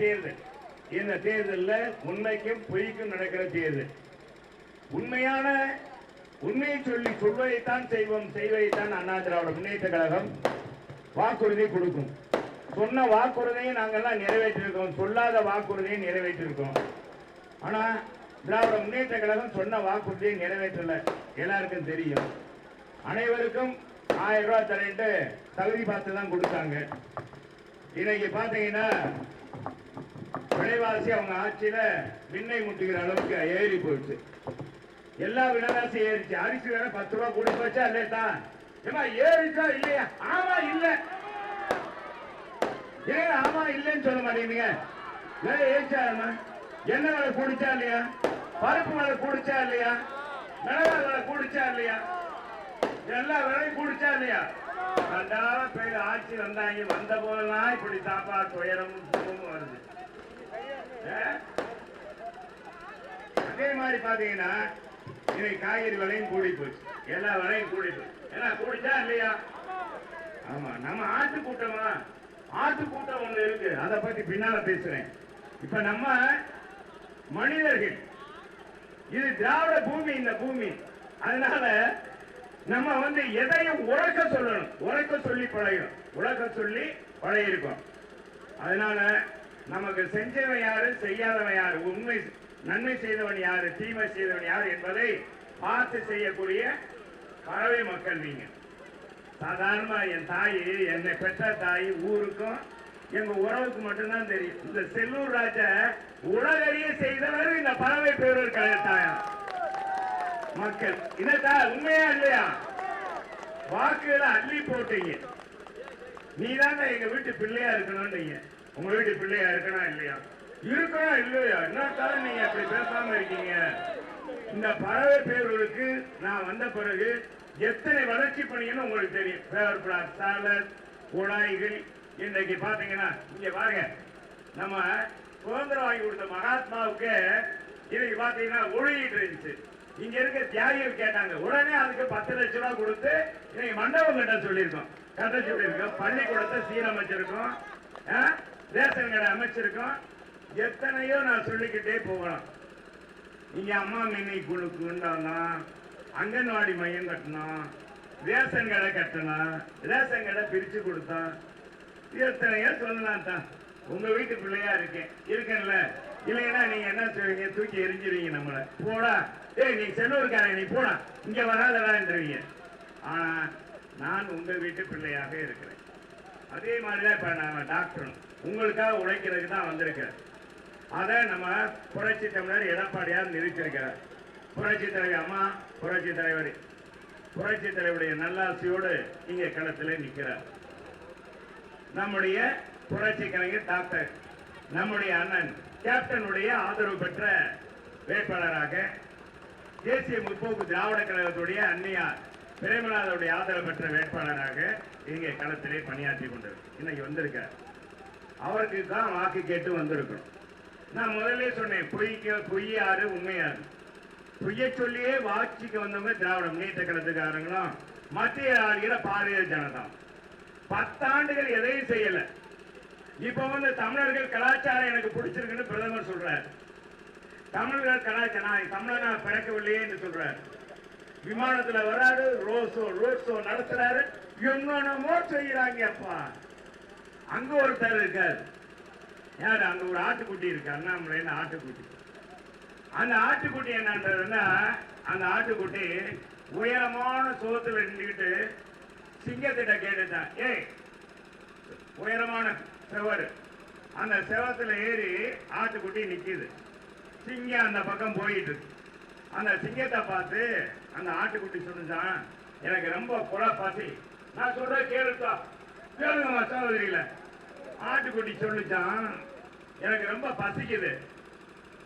தேர்தல். இந்த தேர்தலில் உண்மைக்கும் பொய்க்கும் நடக்கிற தேர்தல். உண்மையான உண்மையை சொல்லி சொல்வதைத்தான் செய்வோம் செய்வதைத்தான் அண்ணா திராவிட முன்னேற்ற கழகம் வாக்குறுதி கொடுக்கும். சொன்ன வாக்குறுதியை நாங்கள்லாம் நிறைவேற்றிருக்கோம் சொல்லாத வாக்குறுதியை நிறைவேற்றிருக்கோம். ஆனால் திராவிட முன்னேற்ற கழகம் சொன்ன வாக்குறுதியை நிறைவேற்றல. எல்லாருக்கும் தெரியும். அனைவருக்கும் ஆயிரம் ரூபாய் தரேன்ட்டு தகுதி பார்த்து தான் கொடுத்தாங்க. இன்னைக்கு பார்த்தீங்கன்னா விலைவாசி அவங்க ஆட்சியில விண்ணை முட்டுகிற அளவுக்கு ஏறி போயிடுச்சு. எல்லா விலைவாசி ஏறிச்சு. அரிசி வேற பத்து ரூபா கொடுத்து போச்சா இல்லையா ஏமா ஏறிச்சா இல்லையா? ஆமா இல்ல. ஏன் ஆமா இல்லைன்னு சொல்ல மாட்டேங்கிறீங்க? விலை ஏறிச்சாமா என்ன விலை கூடிச்சா இல்லையா? பருப்பு விலை கூடிச்சா இல்லையா? மிளகாய் விலை கூடிச்சா இல்லையா? எல்லா விலையும் கூடிச்சா இல்லையா? ரெண்டாவது பேர் ஆட்சி வந்தாங்க. வந்த போதெல்லாம் இப்படி தாப்பா துயரமும் வருது. அதே மாதிரி பாத்தீங்கன்னா இன்னைக்கு காய்கறி விலையும் கூடி போச்சு. எல்லா விலையும் கூடி போச்சு. ஏன்னா கூடிச்சா இல்லையா? ஆமா நம்ம ஆட்டு கூட்டமா? ஆட்டு கூட்டம் ஒண்ணு இருக்கு. அதை பத்தி பின்னால பேசுறேன். இப்ப நம்ம மனிதர்கள் இது திராவிட பூமி இந்த பூமி. அதனால நம்ம வந்து எதையும் உறக்க சொல்லணும். உறக்க சொல்லி பழகணும். உறக்க சொல்லி பழகிருக்கோம். அதனால நமக்கு செஞ்சவன் யாரு செய்யாதவன் யாரு? உண்மை நன்மை செய்தவன் யாரு? தீமை செய்தவன் யாரு என்பதை பார்த்து செய்யக்கூடிய பறவை மக்கள் நீங்க. சாதாரணமா என் தாய் என்னை பெற்ற தாய் ஊருக்கும் எங்க உறவுக்கு மட்டும்தான் தெரியும். இந்த செல்லூர் ராஜா உலகறிய செய்தவர் இந்த பறவை பேரூர் கழகத்தாயம் மக்கள் இதா உண்மையா இல்லையா? வாக்குகளை அள்ளி போட்டீங்க. நீ எங்க வீட்டு பிள்ளையா இருக்கணும்ன்றீங்க உங்க வீட்டு பிள்ளையா இருக்கனா இல்லையா? இருக்கா இல்லையா? என்னத்தான் நீங்க அப்படி பேசாம இருக்கீங்க? இந்த பறவை பேர்களுக்கு நான் வந்த பிறகு எத்தனை வளர்ச்சி பணின்னு உங்களுக்கு தெரியும். பேவர் பிளாக் சாலர் குழாய்கள். இன்னைக்கு பாத்தீங்கன்னா இங்க பாருங்க. நம்ம சுதந்திரம் வாங்கி கொடுத்த மகாத்மாவுக்கு இன்னைக்கு பாத்தீங்கன்னா ஒழுகிட்டு இருந்துச்சு. இங்க இருக்க தியாகிகள் கேட்டாங்க உடனே அதுக்கு பத்து லட்சம் ரூபாய் கொடுத்து இன்னைக்கு மண்டபம் கட்ட சொல்லியிருக்கோம். கட்ட சொல்லியிருக்கோம். பள்ளிக்கூடத்தை சீரமைச்சிருக்கோம். ஆ? ரேஷன் கடை அமைச்சிருக்கோம். எத்தனையோ நான் சொல்லிக்கிட்டே போகலாம். இங்க அம்மா மினி குழு குண்டாலாம் அங்கன்வாடி மையம் கட்டணும். ரேஷன் கடை கட்டணும். ரேஷன் கடை பிரிச்சு கொடுத்தோம். எத்தனையோ சொல்லலாம் தான். உங்க வீட்டு பிள்ளையா இருக்கேன். இருக்கேன்ல. இல்லைன்னா நீங்க என்ன செய்வீங்க? தூக்கி எரிஞ்சிருவீங்க நம்மள. போடா. ஏய் நீ செல்லூர்காரன் நீ போடா. இங்க வராதடான்றீங்க ஆனா நான் உங்க வீட்டு பிள்ளையாக இருக்கிறேன். அதே மாதிரிதான் இப்ப நம்ம டாக்டரும் உங்களுக்காக உழைக்கிறதுக்கு தான் வந்திருக்கேன் அதை நம்ம புரட்சி தமிழர் எடப்பாடியார் நிறுத்திருக்கிறார் புரட்சி தலைவர் அம்மா புரட்சி தலைவர் புரட்சி தலைவருடைய நல்லாசியோடு இங்க களத்தில் நிற்கிறார் நம்முடைய புரட்சி கலைஞர் டாக்டர் நம்முடைய அண்ணன் கேப்டனுடைய ஆதரவு பெற்ற வேட்பாளராக தேசிய முற்போக்கு திராவிட கழகத்துடைய அன்னியார் பிரேமநாதருடைய ஆதரவு பெற்ற வேட்பாளராக இங்கே களத்திலே பணியாற்றி கொண்டிருக்கு இன்னைக்கு வந்திருக்கார்? அவருக்கு தான் வாக்கு கேட்டு வந்திருக்கணும் நான் முதல்ல சொன்னேன் பொய்க்கு பொய்யாரு உண்மையாரு பொய்ய சொல்லியே வாட்சிக்கு வந்தவங்க திராவிட முன்னேற்ற கழகத்துக்காரங்களும் மத்திய ஆளுகிற பாரதிய ஜனதா. பத்தாண்டுகள் எதையும் செய்யல. இப்ப வந்து தமிழர்கள் கலாச்சாரம் எனக்கு பிடிச்சிருக்குன்னு பிரதமர் சொல்றாரு. தமிழர்கள் கலாச்சாரம் நான் தமிழனா பிறக்கவில்லையே என்று சொல்றாரு. விமானத்துல வராரு ரோசோ ஷோ ரோட் ஷோ நடத்துறாரு. என்னென்னமோ செய்யறாங்க அப்பா? அங்க ஒருத்தர் இருக்காரு. யாரு? அங்க ஒரு ஆட்டுக்குட்டி இருக்கு. அண்ணாமலைன்னு ஆட்டுக்குட்டி. அந்த ஆட்டுக்குட்டி என்னன்றதுன்னா அந்த ஆட்டுக்குட்டி உயரமான சோத்துல நின்றுக்கிட்டு சிங்கத்திட்ட கேட்டுட்டான் ஏய் உயரமான செவர். அந்த செவத்துல ஏறி ஆட்டுக்குட்டி நிக்குது. சிங்கம் அந்த பக்கம் போயிட்டு இருக்கு. அந்த சிங்கத்தை பார்த்து அந்த ஆட்டுக்குட்டி சொன்னான் எனக்கு ரொம்ப குல பசி நான் சொல்ற கேளுக்கா கேளுங்க சகோதரிகள. ஆட்டுக்குட்டி சொல்லிச்சான் எனக்கு ரொம்ப பசிக்குது.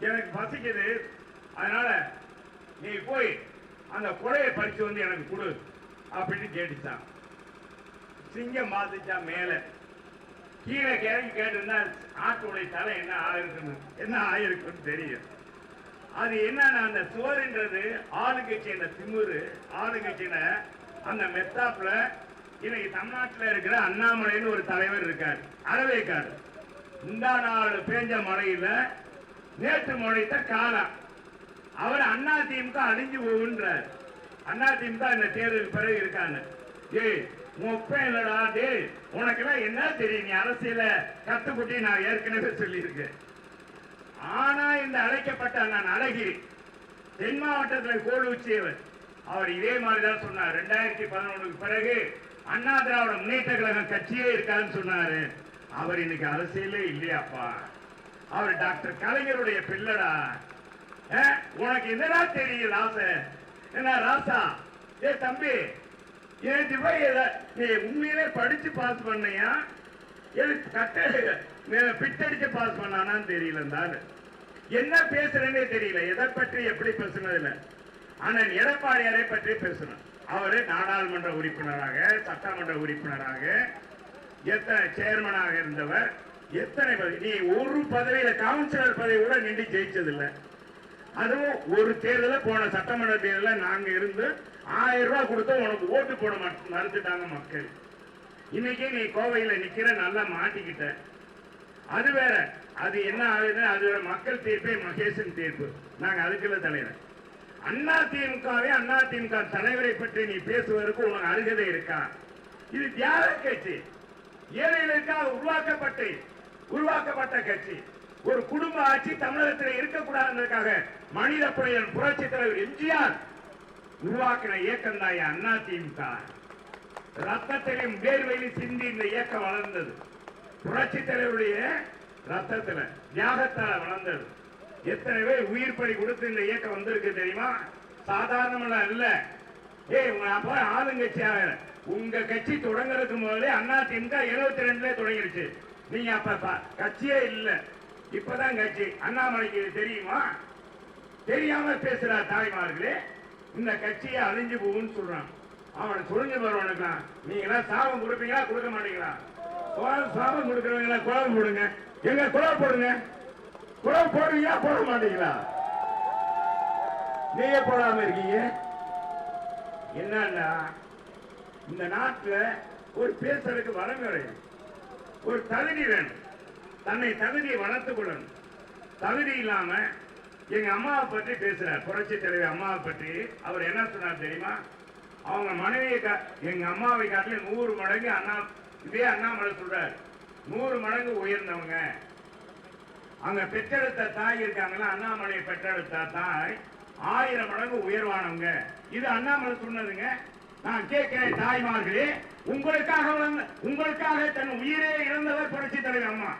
எனக்கு பசிக்குது. அதனால நீ போய் அந்த குடையை பறிச்சு வந்து எனக்கு கொடு அப்படின்னு கேட்டுச்சான் சிங்கம் பார்த்துச்சான் மேல. கீழே கிழங்கி கேட்டிருந்தா ஆட்டுடைய தலை என்ன ஆயிருக்குன்னு என்ன ஆயிருக்குன்னு தெரியும். அது என்னன்னா அந்த சோறுன்றது ஆளுங்கட்சி அந்த திமுரு ஆளுங்கட்சியில அந்த மெத்தாப்புல இன்னைக்கு தமிழ்நாட்டில் இருக்கிற அண்ணாமலைன்னு ஒரு தலைவர் இருக்கார் அறவேக்கார் இந்த நாள் பேஞ்ச மழையில நேற்று முளைத்த காலம் அவர் அண்ணா திமுக அழிஞ்சு போகுன்றார். அண்ணா திமுக இந்த தேர்தலுக்கு பிறகு இருக்காங்க. ஏய் முப்பம் இல்லடா டேய் உனக்கெல்லாம் என்ன தெரியும்? நீ அரசியல கத்துக்குட்டி நான் ஏற்கனவே சொல்லியிருக்கேன். ஆனா இந்த அழைக்கப்பட்ட நான் அழகிரி தென் மாவட்டத்தில் கோலுச்சியவர் அவர் இதே மாதிரி தான் சொன்னார். ரெண்டாயிரத்தி பதினொன்றுக்கு பிறகு அண்ணா திராவிட முன்னேற்ற கழகம் கட்சியே இருக்காருன்னு சொன்னாரு. அவர் இன்னைக்கு அரசியலே இல்லையாப்பா. அவர் டாக்டர் கலைஞருடைய பிள்ளடா. உனக்கு என்னடா தெரியும் ராசை? என்ன ராசா ஏ தம்பி ஏன் திவா எத- நீ உண்மையிலே படிச்சு பாஸ் பண்ணியா? பிட்டடிச்சு பாஸ் பண்ணானான்னு தெரியல இந்த என்ன பேசுறேன்னே தெரியல. எதை பற்றி எப்படி பேசுனதில்ல ஆனால் எடப்பாடியாரை பற்றி பேசணும் அவர் நாடாளுமன்ற உறுப்பினராக சட்டமன்ற உறுப்பினராக எத்தனை சேர்மனாக இருந்தவர். எத்தனை பதவி? நீ ஒரு பதவியில கவுன்சிலர் பதவி கூட நின்று ஜெயிச்சதில்லை. அதுவும் ஒரு தேர்தலில் போன சட்டமன்ற தேர்தலில் நாங்கள் இருந்து ஆயிரம் ரூபா கொடுத்தோம் உனக்கு ஓட்டு போட மறுத்துட்டாங்க மக்கள். இன்னைக்கு நீ கோவையில நிக்கிற நல்லா மாட்டிக்கிட்ட. அது வேற அது என்ன ஆகுது அது வேற மக்கள் தீர்ப்பே மகேசன் தீர்ப்பு. நாங்க அதுக்குள்ள தலைவர். அண்ணா திமுகவே அண்ணா திமுக தலைவரை பற்றி நீ பேசுவதற்கு உனக்கு அருகதை இருக்கா? இது தியாக கட்சி. ஏழைகளுக்காக உருவாக்கப்பட்டு உருவாக்கப்பட்ட கட்சி. ஒரு குடும்ப ஆட்சி தமிழகத்தில் இருக்கக்கூடாதுன்றதுக்காக மனித புலையன் புரட்சி தலைவர் எம்ஜிஆர் உருவாக்கின இயக்கம் தான் அண்ணா திமுக. ரத்தத்திலையும் வேர்வையிலும் சிந்தி இந்த இயக்கம் வளர்ந்தது. புரட்சி தலைவருடைய ரத்தத்துல தியாகத்தால வளர்ந்தது. எத்தனை பேர் உயிர் பணி கொடுத்து இந்த இயக்கம் வந்திருக்கு தெரியுமா? சாதாரணமெல்லாம் இல்ல ஏய் உங்க அப்பா ஆளுங்கட்சியாக உங்க கட்சி தொடங்குறதுக்கு முதல்ல அண்ணா திமுக எழுபத்தி ரெண்டுல தொடங்கிருச்சு. நீங்க அப்ப கட்சியே இல்ல. இப்பதான் கட்சி. அண்ணாமலைக்கு தெரியுமா? தெரியாம பேசுற தாய்மார்களே. இந்த கட்சியை அழிஞ்சு போகும்னு சொல்றாங்க. அவனை சொல்லுங்க வருவானுக்கா நீங்க எல்லாம் சாபம் கொடுப்பீங்களா? கொடுக்க மாட்டீங்களா? குழம்பு சாபம் கொடுக்கறவங்களா குழம்பு போடுங்க. எங்க குழம்பு போடுங்க? குழம்பு போடுவீங்களா போட மாட்டீங்களா? நீங்க போடாம இருக்கீங்க. என்னன்னா இந்த நாட்டுல ஒரு பேசுறதுக்கு வளம் வேணும். ஒரு தகுதி வேணும். தன்னை தகுதியை வளர்த்து கொள்ளணும். தகுதி இல்லாம எங்க அம்மாவை பற்றி பேசுறார். புரட்சி தலைவர் அம்மாவை பற்றி. அவர் என்ன சொன்னார் தெரியுமா? அவங்க மனைவியை கா- எங்க அம்மாவை காட்டில நூறு மடங்கு அண்ணா இதே அண்ணாமலை சொல்றாரு. நூறு மடங்கு உயர்ந்தவங்க. அங்க பெற்றெடுத்த தாய் இருக்காங்களா அண்ணாமலையை பெற்றெடுத்த தாய் ஆயிரம் மடங்கு உயர்வானவங்க. இது அண்ணாமலை சொன்னதுங்க. நான் கேட்கிறேன் தாய்மார்களே உங்களுக்காக உங்களுக்காக தன் உயிரே இழந்தவர் புரட்சி தலைவர் அம்மா.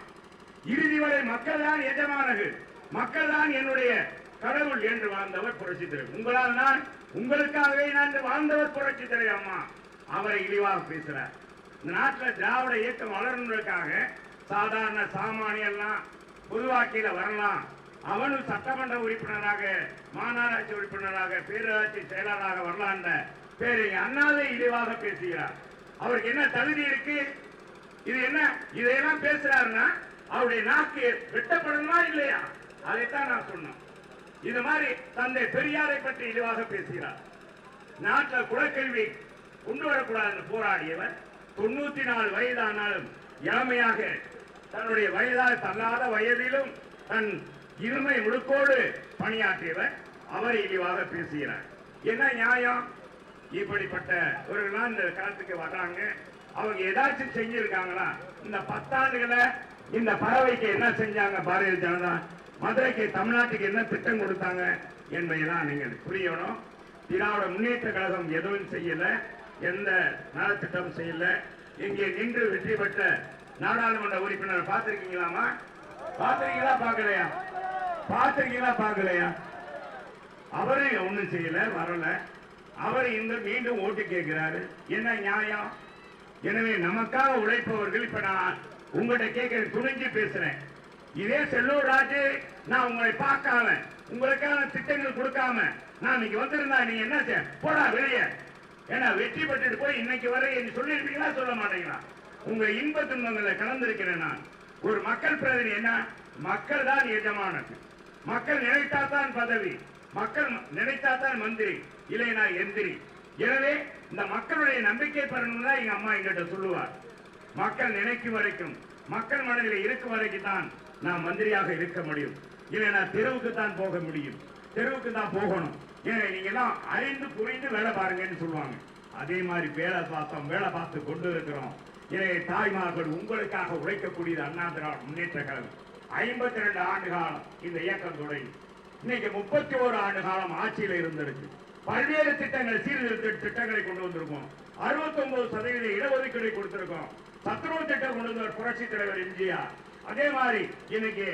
இறுதி வரை மக்கள் தான் எஜமானர்கள். மக்கள் தான் என்னுடைய கடவுள் என்று வாழ்ந்தவர் புரட்சி தலைவர். உங்களால் நான் உங்களுக்காகவே நான் வாழ்ந்தவர் புரட்சி தலைவர் அம்மா. அவரை இழிவாக பேசுறார். இந்த நாட்டில் திராவிட இயக்கம் வளர்ந்ததற்காக சாதாரண சாமானியெல்லாம் பொதுவாக்கியில வரலாம். அவனும் சட்டமன்ற உறுப்பினராக மாநகராட்சி உறுப்பினராக பேரூராட்சி செயலாளராக வரலாம் பேரை அண்ணாவே இழிவாக பேசுகிறார். அவருக்கு என்ன தகுதி இருக்கு? இது என்ன? இதையெல்லாம் பேசுறாருன்னா அவருடைய நாக்கு வெட்டப்படணுமா இல்லையா? அதைத்தான் நான் சொன்னோம் இது மாதிரி தந்தை பெரியாரை பற்றி இழிவாக பேசுகிறார். நாட்டில் குலக்கல்வி கொண்டு வரக்கூடாது போராடியவர். தொண்ணூத்தி நாலு வயதானாலும் இளமையாக தன்னுடைய வயதாக தள்ளாத வயதிலும் தன் இருமை முழுக்கோடு பணியாற்றியவர். அவர் இழிவாக பேசுகிறார். என்ன நியாயம்? இப்படிப்பட்ட ஒரு இந்த களத்துக்கு வர்றாங்க. அவங்க ஏதாச்சும் செஞ்சிருக்காங்களா? இந்த பத்தாண்டுகளை இந்த பறவைக்கு என்ன செஞ்சாங்க பாரதிய ஜனதா? மதுரைக்கு தமிழ்நாட்டுக்கு என்ன திட்டம் கொடுத்தாங்க என்பதைதான் நீங்கள் புரியணும். திராவிட முன்னேற்ற கழகம் எதுவும் செய்யல எந்த நலத்திட்டம் செய்யல. இங்கே நின்று வெற்றி பெற்ற நாடாளுமன்ற உறுப்பினர் பார்த்திருக்கீங்களாமா பார்த்திருக்கீங்களா பார்க்கலையா? பார்த்திருக்கீங்களா பார்க்கலையா? அவரு ஒன்றும் செய்யல வரல. அவர் இன்று மீண்டும் ஓட்டு கேட்கிறாரு. என்ன நியாயம்? எனவே நமக்காக உழைப்பவர்கள் இப்ப நான் உங்கள்கிட்ட கேட்க துணிஞ்சு பேசுறேன். இதே செல்லூர் ராஜு நான் உங்களை பார்க்காம உங்களுக்கான திட்டங்கள் கொடுக்காம நான் இன்னைக்கு வந்திருந்தா நீங்க என்ன செய்ய போடா வெளியே. ஏன்னா வெற்றி பெற்றுட்டு போய் இன்னைக்கு வரை என்று சொல்லியிருப்பீங்களா சொல்ல மாட்டீங்களா? உங்க இன்ப துன்பங்களை கலந்திருக்கிறேன் நான். ஒரு மக்கள் பிரதிநிதி என்ன மக்கள் தான் எஜமானது மக்கள் நினைத்தாதான் பதவி. மக்கள் நினைத்தாதான் மந்திரி இல்லைனா எந்திரி. எனவே இந்த மக்களுடைய நம்பிக்கை பெறணும்னா எங்க அம்மா எங்கிட்ட சொல்லுவார் மக்கள் நினைக்கும் வரைக்கும் மக்கள் மனதில் இருக்கும் வரைக்கும் தான் நான் மந்திரியாக இருக்க முடியும். இல்லைன்னா தெருவுக்கு தான் போக முடியும். தெருவுக்கு தான் போகணும். ஏன்னா நீங்க எல்லாம் அறிந்து புரிந்து வேலை பாருங்கன்னு சொல்லுவாங்க. அதே மாதிரி வேலை பார்த்தோம் வேலை பார்த்து கொண்டு இருக்கிறோம். எனவே தாய்மார்கள் உங்களுக்காக உழைக்கக்கூடியது அண்ணா திராவிட முன்னேற்ற கழகம். ஐம்பத்தி ரெண்டு ஆண்டு காலம் இந்த இயக்கம் தொடங்கி. இன்னைக்கு முப்பத்தி ஓரு ஆண்டு காலம் ஆட்சியில இருந்திருக்கு. பல்வேறு திட்டங்கள் சீர்திருத்த திட்டங்களை கொண்டு வந்திருக்கோம். 69% சதவீத இடஒதுக்கீடு கொடுத்திருக்கோம். சத்துணவு திட்டம் கொண்டு வந்தவர் புரட்சி தலைவர் எம்ஜிஆர். அதே மாதிரி இன்னைக்கு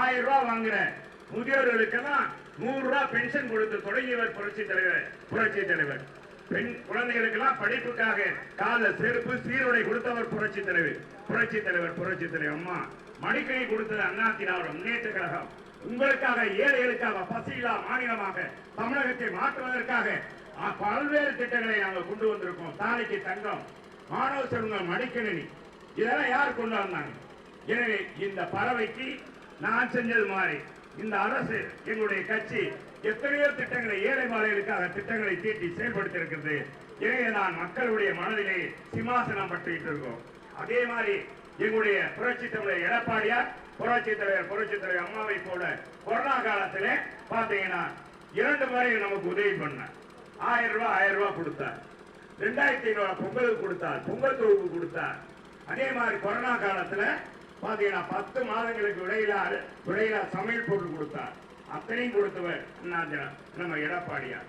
ஆயிரம் ரூபாய் வாங்குற முதியோர்களுக்கெல்லாம் நூறு ரூபாய் பென்ஷன் கொடுத்து தொடங்கியவர் புரட்சி தலைவர் புரட்சி தலைவர். பெண் குழந்தைகளுக்கெல்லாம் படிப்புக்காக கால செருப்பு சீருடை கொடுத்தவர் புரட்சி தலைவர். புரட்சி தலைவர் புரட்சி தலைவர். அம்மா மடிக்கணி கொடுத்தது அண்ணா திராவிட முன்னேற்ற கழகம். உங்களுக்காக ஏழைகளுக்காக பசியில்லா மாநிலமாக தமிழகத்தை மாற்றுவதற்காக பல்வேறு திட்டங்களை நாங்கள் கொண்டு வந்திருக்கோம். தாலிக்கு தங்கம் மாணவ செல்வங்கள் மடிக்கணினி. இதெல்லாம் யார் கொண்டு வந்தாங்க? எனவே இந்த பறவைக்கு நான் செஞ்சது மாதிரி. இந்த அரசு எங்களுடைய கட்சி எத்தனையோ திட்டங்களை ஏழை மாலைகளுக்காக திட்டங்களை தீட்டி செயல்படுத்தி இருக்கிறது எனவே நான் மக்களுடைய மனதிலே சிம்மாசனம் பற்றிக்கிட்டு இருக்கோம். அதே மாதிரி எங்களுடைய புரட்சி தலைவர் எடப்பாடியார் புரட்சி தலைவர் புரட்சி தலைவர் அம்மாவை போல கொரோனா காலத்திலே பாத்தீங்கன்னா இரண்டு முறை நமக்கு உதவி பண்ண ஆயிரம் ரூபாய் ஆயிரம் ரூபாய் கொடுத்தார். ரெண்டாயிரத்தி ஐநூறு பொங்கலுக்கு கொடுத்தார். பொங்கல் தொகுப்பு கொடுத்தார். அதே மாதிரி கொரோனா காலத்துல பாத்தீங்கன்னா பத்து மாதங்களுக்கு விடையில விடையில சமையல் பொருள் கொடுத்தார். அத்தனையும் கொடுத்தவர் அண்ணா திரா- நம்ம எடப்பாடியார்.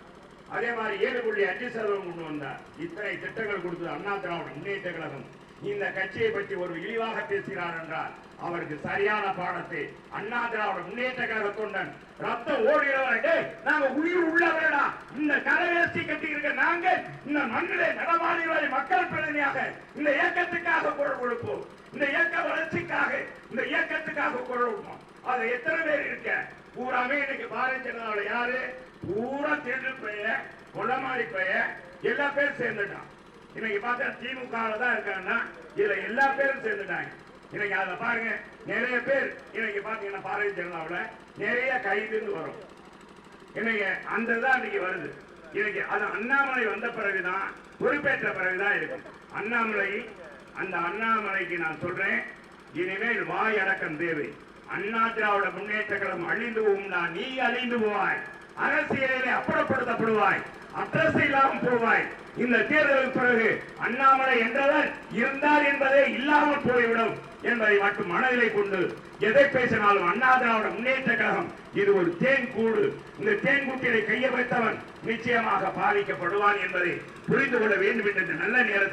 அதே மாதிரி ஏழு புள்ளி அஞ்சு சதவீதம் கொண்டு வந்தார். இத்தனை திட்டங்கள் கொடுத்தது அண்ணா திராவிட முன்னேற்ற கழகம் இந்த கட்சியை பற்றி ஒரு இழிவாக பேசுகிறார் என்றால் அவருக்கு சரியான பாடத்தை அண்ணா திராவிட முன்னேற்ற கழக தொண்டன் ரத்தம் ஓடுகிறவர்களே நாங்க உயிர் உள்ளவர்களா? இந்த கலைவேசி கட்டி இருக்க நாங்க இந்த மண்ணிலே நடமாடுகிறவரை மக்கள் பிரதிநிதியாக இந்த இயக்கத்துக்காக குரல் கொடுப்போம். இந்த இயக்க வளர்ச்சிக்காக இந்த இயக்கத்துக்காக குரல் கொடுப்போம். அது எத்தனை பேர் இருக்க? பூராமே இன்னைக்கு பாரதிய ஜனதாவோட யாரு? பூரா திருடு பெயர் கொலமாரி பெயர் எல்லா பேரும் சேர்ந்துட்டான். இன்னைக்கு பார்த்தா திமுக தான் இருக்காங்கன்னா இதுல எல்லா பேரும் சேர்ந்துட்டாங்க. இன்னைக்கு அதை பாருங்க நிறைய பேர் இன்னைக்கு பாத்தீங்கன்னா பாரதிய ஜனதாவில் நிறைய கைதுன்னு வரும். இன்னைக்கு அந்த தான் இன்னைக்கு வருது. இன்னைக்கு அது அண்ணாமலை வந்த பிறகுதான் பொறுப்பேற்ற பிறகுதான் இருக்கும் அண்ணாமலை அந்த அண்ணாமலைக்கு நான் சொல்றேன் இனிமேல் வாய் அடக்கம் தேவை. அண்ணா திராவிட முன்னேற்ற கழகம் அழிந்து போகும்னா நீ அழிந்து போவாய். அரசியலிலே அப்புறப்படுத்தப்படுவாய். அட்ரஸ் இல்லாமல் போவாய். இந்த தேர்தலுக்கு பிறகு அண்ணாமலை என்றவர் இருந்தார் என்பதே இல்லாமல் போய்விடும் என்பதை மட்டும் மனதிலே கொண்டு எதை பேசினாலும் அண்ணா திராவிட முன்னேற்ற கழகம் இது ஒரு தேன் கூடு இந்த தேன் கூட்டிலை கைய வைத்தவன் நிச்சயமாக பாதிக்கப்படுவான் என்பதை புரிந்து கொள்ள வேண்டும் என்ற நல்ல நேரத்தில்